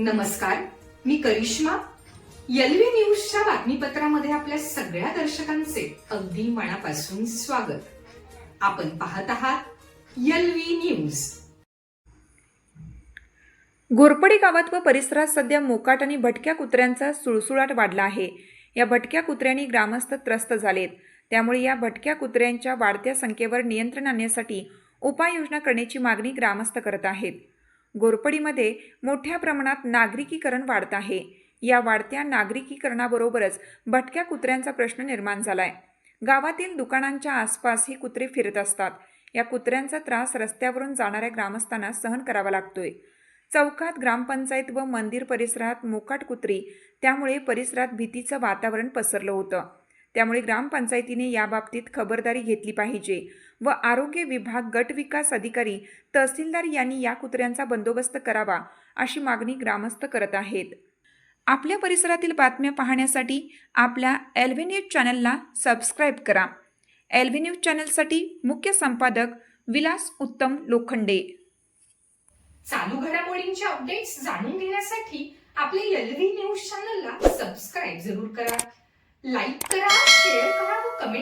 नमस्कार मी करिश्मा. यलवी न्यूजच्या बातमीपत्रामध्ये आपल्या सगळ्या दर्शकांचे अगदी मनापासून स्वागत. आपण पाहत आहात यलवी न्यूज. घोरपडी गावात व परिसरात सध्या मोकाट आणि भटक्या कुत्र्यांचा सुळसुळाट वाढला आहे. या भटक्या कुत्र्यांनी ग्रामस्थ त्रस्त झालेत. त्यामुळे या भटक्या कुत्र्यांच्या वाढत्या संख्येवर नियंत्रण आणण्यासाठी उपाययोजना करण्याची मागणी ग्रामस्थ करत आहेत. घोरपडीमध्ये मोठ्या प्रमाणात नागरिकीकरण वाढत आहे. या वाढत्या नागरिकीकरणाबरोबरच भटक्या कुत्र्यांचा प्रश्न निर्माण झालाय. गावातील दुकानांच्या आसपास ही कुत्रे फिरत असतात. या कुत्र्यांचा त्रास रस्त्यावरून जाणाऱ्या ग्रामस्थांना सहन करावा लागतोय. चौकात ग्रामपंचायत व मंदिर परिसरात मोकाट कुत्री त्यामुळे परिसरात भीतीचं वातावरण पसरलं होतं. त्यामुळे ग्रामपंचायतीने याबाबतीत खबरदारी घेतली पाहिजे व आरोग्य विभाग गट विकास अधिकारी तहसीलदार यांनी या कुत्र्यांचा बंदोबस्त करावा अशी मागणी ग्रामस्थ करत आहेत. आपल्या परिसरातील बातम्या पाहण्यासाठी आपल्या एल्व्ही न्यूज चॅनलला सबस्क्राईब करा. एल्व्ही न्यूज चॅनलसाठी मुख्य संपादक विलास उत्तम लोखंडे. चालू घडामोडींचे अपडेट्स जाणून घेण्यासाठी आपले एल्व्ही न्यूज चॅनलला सबस्क्राईब जरूर करा. लाईक करा